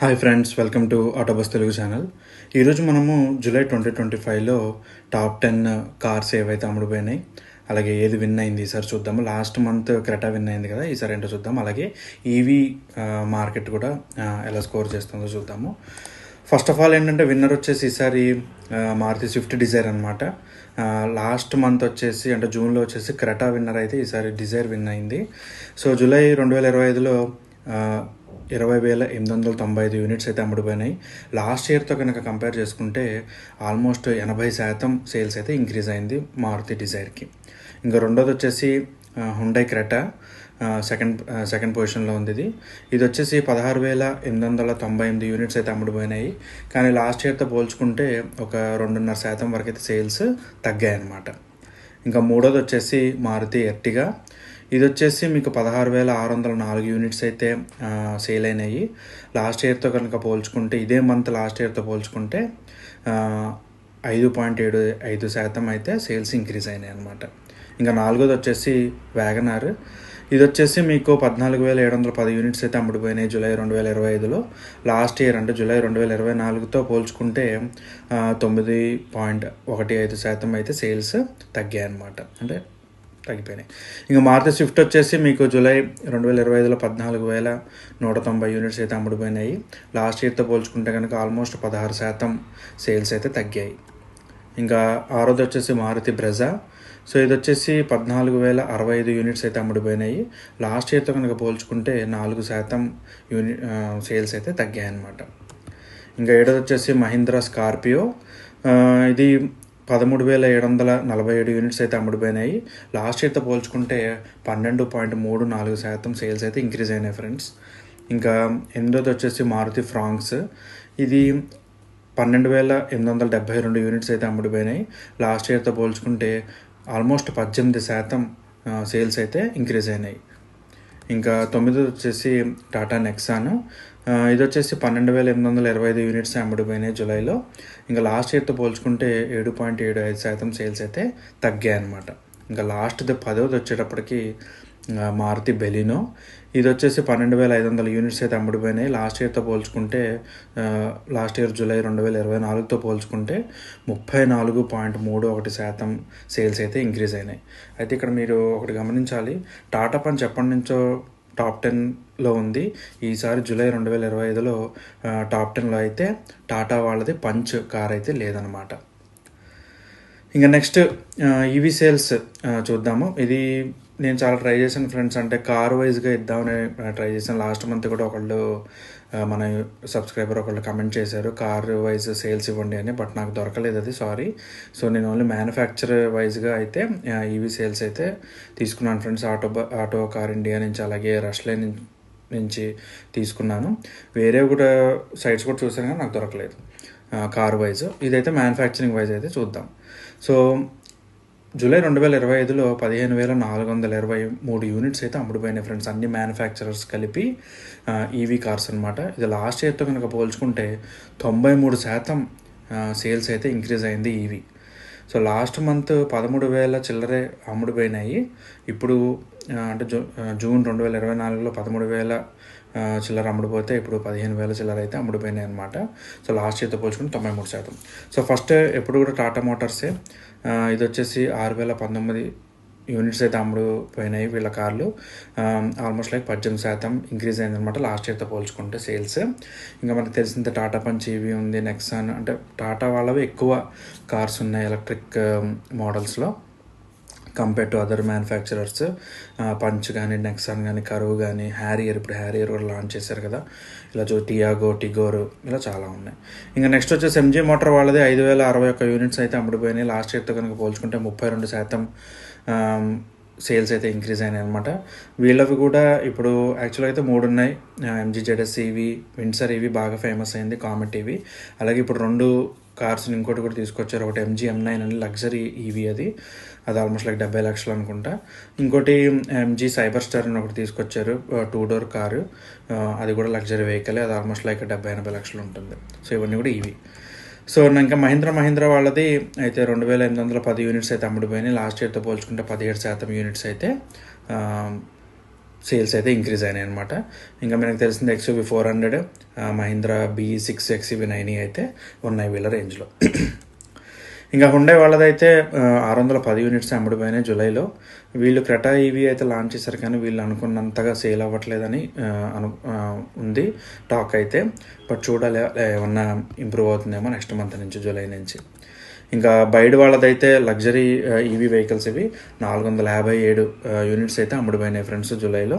Hi friends welcome to autobus Telugu channel ఈరోజు మనము July twenty twenty ఫైవ్లో top ten cars ఏవైతే అమ్ముడుపోయినాయి అలాగే ఏది విన్ అయింది ఈసారి చూద్దాము. లాస్ట్ మంత్ క్రెటా విన్ అయింది కదా ఈసారి ఏంటో చూద్దాం అలాగే ఈవీ మార్కెట్ uh, కూడా uh, ఎలా స్కోర్ చేస్తుందో చూద్దాము. ఫస్ట్ ఆఫ్ ఆల్ ఏంటంటే విన్నర్ వచ్చేసి ఈసారి uh, మారుతి స్విఫ్ట్ డిజైర్ అనమాట లాస్ట్ మంత్ వచ్చేసి అంటే జూన్లో వచ్చేసి క్రెటా విన్నర్ అయితే ఈసారి డిజైర్ విన్ అయింది. సో జూలై రెండు వేల ఇరవై ఐదులో ఇరవై వేల ఎనిమిది వందల తొంభై ఐదు యూనిట్స్ అయితే అమ్ముడుపోయినాయి. లాస్ట్ ఇయర్తో కనుక కంపేర్ చేసుకుంటే ఆల్మోస్ట్ ఎనభై శాతం సేల్స్ అయితే ఇంక్రీజ్ అయింది మారుతి డిజైర్కి. ఇంకా రెండోది వచ్చేసి హుండై క్రెటా సెకండ్ సెకండ్ పొజిషన్లో ఉంది ఇది. ఇది వచ్చేసి పదహారు వేల ఎనిమిది వందల తొంభై ఎనిమిది యూనిట్స్ అయితే అమ్ముడుపోయినాయి. కానీ లాస్ట్ ఇయర్తో పోల్చుకుంటే ఒక రెండున్నర శాతం వరకు అయితే సేల్స్ తగ్గాయి అన్నమాట ఇంకా మూడోది వచ్చేసి మారుతి ఎర్టిగా. ఇది వచ్చేసి మీకు పదహారు వేల ఆరు వందల నాలుగు యూనిట్స్ అయితే సేల్ అయినాయి. లాస్ట్ ఇయర్తో కనుక పోల్చుకుంటే ఇదే మంత్ లాస్ట్ ఇయర్తో పోల్చుకుంటే ఐదు పాయింట్ ఏడు ఐదు శాతం అయితే సేల్స్ ఇంక్రీజ్ అయినాయి అనమాట ఇంకా నాలుగోది వచ్చేసి వ్యాగనార్ ఇది వచ్చేసి మీకు పద్నాలుగు వేల ఏడు వందల పది యూనిట్స్ అయితే అమ్ముడుపోయినాయి జూలై రెండు వేల ఇరవై ఐదులో. లాస్ట్ ఇయర్ అంటే జూలై రెండు వేల ఇరవై నాలుగుతో పోల్చుకుంటే తొమ్మిది పాయింట్ ఒకటి ఐదు శాతం అయితే సేల్స్ తగ్గాయి అనమాట అంటే తగ్గిపోయినాయి. ఇంకా మారుతి స్విఫ్ట్ వచ్చేసి మీకు జూలై రెండు వేల ఇరవై ఐదులో పద్నాలుగు వేల నూట తొంభై యూనిట్స్ అయితే అమ్ముడుపోయినాయి. లాస్ట్ ఇయర్తో పోల్చుకుంటే కనుక ఆల్మోస్ట్ పదహారు శాతం సేల్స్ అయితే తగ్గాయి. ఇంకా ఆరోది వచ్చేసి మారుతి బ్రెజా. సో ఇది వచ్చేసి పద్నాలుగు వేల అరవై ఐదు యూనిట్స్ అయితే అమ్ముడుపోయినాయి. లాస్ట్ ఇయర్తో కనుక పోల్చుకుంటే నాలుగు శాతం యూని సేల్స్ అయితే తగ్గాయి అన్నమాట ఇంకా ఏడోది వచ్చేసి మహీంద్రా స్కార్పియో. ఇది పదమూడు వేల ఏడు వందల నలభై ఏడు యూనిట్స్ అయితే అమ్ముడుపోయినాయి. లాస్ట్ ఇయర్తో పోల్చుకుంటే పన్నెండు పాయింట్ మూడు నాలుగు శాతం సేల్స్ అయితే ఇంక్రీజ్ అయినాయి ఫ్రెండ్స్ ఇంకా ఎనిమిదోది వచ్చేసి మారుతి ఫ్రాంక్స్ ఇది పన్నెండు వేల ఎనిమిది వందల డెబ్బై రెండు యూనిట్స్ అయితే అమ్ముడుపోయినాయి. లాస్ట్ ఇయర్తో పోల్చుకుంటే ఆల్మోస్ట్ పద్దెనిమిది శాతం సేల్స్ అయితే ఇంక్రీజ్ అయినాయి. ఇంకా తొమ్మిది వచ్చేసి టాటా నెక్సాన్ ఇది వచ్చేసి పన్నెండు వేల ఎనిమిది వందల ఇరవై ఐదు యూనిట్స్ అమ్ముడుపోయినాయి జూలైలో. ఇంకా లాస్ట్ ఇయర్తో పోల్చుకుంటే ఏడు పాయింట్ ఏడు ఐదు శాతం సేల్స్ అయితే తగ్గాయి అనమాట ఇంకా లాస్ట్ది పదవది వచ్చేటప్పటికి మారుతి బెలినో. ఇది వచ్చేసి పన్నెండు వేల ఐదు వందల యూనిట్స్ అయితే అమ్ముడిపోయినాయి. లాస్ట్ ఇయర్తో పోల్చుకుంటే లాస్ట్ ఇయర్ జూలై రెండు వేల ఇరవై నాలుగుతో పోల్చుకుంటే ముప్పై నాలుగు పాయింట్ మూడు ఒకటి శాతం సేల్స్ అయితే ఇంక్రీజ్ అయినాయి. అయితే ఇక్కడ మీరు ఒకటి గమనించాలి. టాటా పంచ్ ఎప్పటి నుంచో టాప్ టెన్లో ఉంది. ఈసారి జూలై రెండు వేల ఇరవై ఐదులో టాప్ టెన్లో అయితే టాటా వాళ్ళది పంచ్ కార్ అయితే లేదనమాట ఇంకా నెక్స్ట్ ఈవీ సేల్స్ చూద్దాము. ఇది నేను చాలా ట్రై చేశాను ఫ్రెండ్స్. అంటే కార్ వైజ్గా ఇద్దామని ట్రై చేశాను. లాస్ట్ మంత్ కూడా ఒకళ్ళు మన సబ్స్క్రైబర్ ఒకళ్ళు కమెంట్ చేశారు కార్ వైజ్ సేల్స్ ఇవ్వండి అని బట్ నాకు దొరకలేదు అది సారీ సో నేను ఓన్లీ మ్యానుఫ్యాక్చర్ వైజ్గా అయితే ఈవీ సేల్స్ అయితే తీసుకున్నాను ఫ్రెండ్స్ ఆటో బ- ఆటో కార్ ఇండియా నుంచి అలాగే రష్లైన్ నుంచి తీసుకున్నాను. వేరే కూడా సైట్స్ కూడా చూసాను కానీ నాకు దొరకలేదు కార్ వైజ్ ఇదైతే మ్యానుఫ్యాక్చరింగ్ వైజ్ అయితే చూద్దాం. సో జూలై రెండు వేల ఇరవై ఐదులో పదిహేను వేల నాలుగు వందల ఇరవై మూడు యూనిట్స్ అయితే అమ్ముడుపోయినాయి ఫ్రెండ్స్. అన్ని మ్యానుఫ్యాక్చరర్స్ కలిపి ఈవీ కార్స్ అనమాట ఇది లాస్ట్ ఇయర్తో కనుక పోల్చుకుంటే తొంభై మూడు శాతం సేల్స్ అయితే ఇంక్రీజ్ అయింది ఈవీ. సో లాస్ట్ మంత్ పదమూడు వేల చిల్లరే అమ్ముడుపోయినాయి. ఇప్పుడు అంటే జూ జూన్ రెండు వేల ఇరవై నాలుగులో పదమూడు వేల చిల్లర అమ్ముడుపోతే ఇప్పుడు పదిహేను వేల చిల్లర అయితే అమ్ముడుపోయినాయి అనమాట సో లాస్ట్ ఇయర్తో పోల్చుకుంటే తొంభై మూడు శాతం. సో ఫస్ట్ ఎప్పుడు కూడా టాటా మోటార్సే ఇది వచ్చేసి ఆరు వేల పంతొమ్మిది యూనిట్స్ అయితే అమ్ముడు పోయినాయి వీళ్ళ కార్లు. ఆల్మోస్ట్ లైక్ పద్దెనిమిది శాతం ఇంక్రీజ్ అయిందనమాట లాస్ట్ ఇయర్తో పోల్చుకుంటే సేల్స్ ఇంకా మనకు తెలిసింది టాటా పంచ్ ఈవీ ఉంది నెక్సాన్ అంటే టాటా వాళ్ళవి ఎక్కువ కార్స్ ఉన్నాయి electric మోడల్స్లో compare to other manufacturers Punch కానీ నెక్సాన్ కానీ కరువు కానీ హ్యారియర్ ఇప్పుడు హ్యారియర్ కూడా లాంచ్ చేశారు కదా. ఇలా చూ టియాగో టిగోరు ఇలా చాలా ఉన్నాయి. ఇంకా నెక్స్ట్ వచ్చేసి ఎంజీ మోటార్ వాళ్ళది ఐదు వేల అరవై ఒక్క యూనిట్స్ అయితే అమ్ముడిపోయినాయి. లాస్ట్ ఇయర్తో కనుక పోల్చుకుంటే ముప్పై రెండు శాతం సేల్స్ అయితే ఇంక్రీజ్ అయినాయి అనమాట వీళ్ళవి కూడా ఇప్పుడు యాక్చువల్గా అయితే మూడు ఉన్నాయి. ఎంజీ జెడ్ఎస్ ఇవి విన్సర్ ఇవి బాగా ఫేమస్ అయింది కామెట్ ఇవి అలాగే ఇప్పుడు రెండు కార్స్ని ఇంకోటి కూడా తీసుకొచ్చారు. ఒకటి ఎంజీ ఎం నైన్ అని లగ్జరీ ఈవీ అది. అది ఆల్మోస్ట్ లైక్ డెబ్బై లక్షలు అనుకుంటా. ఇంకోటి ఎంజీ సైబర్ స్టార్ అని ఒకటి తీసుకొచ్చారు. Two door car. అది కూడా లగ్జరీ వెహికల్ అది ఆల్మోస్ట్ లైక్ డెబ్బై ఎనభై లక్షలు ఉంటుంది. సో ఇవన్నీ కూడా ఈవీ సో ఇంకా మహీంద్రా మహీంద్రా వాళ్ళది అయితే రెండు వేల ఎనిమిది వందల పది యూనిట్స్ అయితే అమ్ముడిపోయినాయి. లాస్ట్ ఇయర్తో పోల్చుకుంటే పదిహేడు శాతం యూనిట్స్ అయితే సేల్స్ అయితే ఇంక్రీజ్ అయినాయి అనమాట ఇంకా మనకు తెలిసింది XUV four hundred Mahindra B six XUV nine అయితే ఉన్నాయి వీళ్ళ రేంజ్లో. ఇంకా హుండే వాళ్ళదైతే ఆరు వందల పది యూనిట్స్ అమ్ముడిపోయినాయి జూలైలో. వీళ్ళు క్రెటా ఈవీ అయితే లాంచ్ చేశారు కానీ వీళ్ళు అనుకున్నంతగా సేల్ అవ్వట్లేదని అను ఉంది టాక్ అయితే. బట్ చూడాలి ఏమన్నా ఇంప్రూవ్ అవుతుందేమో నెక్స్ట్ మంత్ నుంచి జూలై నుంచి. ఇంకా బయట వాళ్ళదైతే లగ్జరీ ఈవీ వెహికల్స్ ఇవి. నాలుగు వందల యాభై ఏడు యూనిట్స్ అయితే అమ్ముడుపోయినాయి ఫ్రెండ్స్ జూలైలో.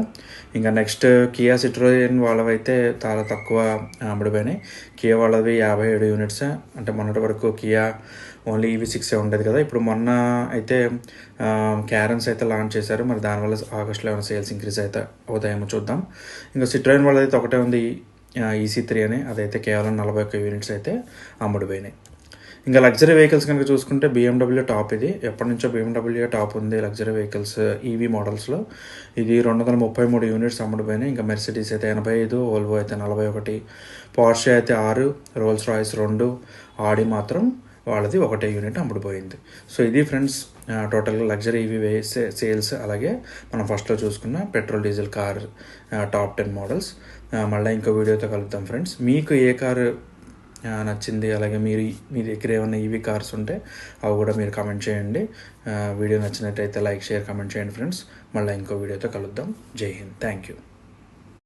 ఇంకా నెక్స్ట్ కియా సిట్రోయిన్ వాళ్ళవైతే చాలా తక్కువ అమ్ముడుపోయినాయి. కియా వాళ్ళవి యాభై ఏడు యూనిట్స్. అంటే మొన్నటి వరకు కియా ఓన్లీ ఈవీ సిక్స్ ఉండేది కదా. ఇప్పుడు మొన్న అయితే క్యారన్స్ అయితే లాంచ్ చేశారు. మరి దానివల్ల ఆగస్ట్లో ఏమైనా సేల్స్ ఇంక్రీజ్ అయితే అవుతాయేమో చూద్దాం. ఇంకా సిట్రోయిన్ వాళ్ళదైతే ఒకటే ఉంది ఈసీ త్రీ అని. అదైతే కేవలం నలభై ఒక్క యూనిట్స్ అయితే అమ్ముడుపోయినాయి. ఇంకా లగ్జరీ వెహికల్స్ కనుక చూసుకుంటే బీఎండబ్ల్యూ టాప్ ఇది. ఎప్పటి నుంచో బీఎండబ్ల్యూ టాప్ ఉంది లగ్జరీ వెహికల్స్ ఈవీ మోడల్స్లో ఇది రెండు వందల ముప్పై మూడు యూనిట్స్ అమ్ముడుపోయినాయి. ఇంకా మెర్సిడీస్ అయితే ఎనభై ఐదు ఓల్వో అయితే నలభై ఒకటి పార్షే అయితే ఆరు రోల్స్ రాయిస్ రెండు ఆడి మాత్రం వాళ్ళది ఒకటే యూనిట్ అమ్ముడుపోయింది. సో ఇది ఫ్రెండ్స్ టోటల్గా లగ్జరీ ఈవీ వేసే సేల్స్ అలాగే మనం ఫస్ట్లో చూసుకున్న petrol diesel car top ten models మళ్ళీ ఇంకో వీడియోతో కలుద్దాం ఫ్రెండ్స్ మీకు ఏ కారు నచ్చింది. అలాగే మీరు మీ దగ్గర ఏమైనా ఈవీ కార్స్ ఉంటే అవి కూడా మీరు కమెంట్ చేయండి. వీడియో నచ్చినట్టయితే లైక్ షేర్ కమెంట్ చేయండి ఫ్రెండ్స్. మళ్ళీ ఇంకో వీడియోతో కలుద్దాం. జై హింద్. Thank you.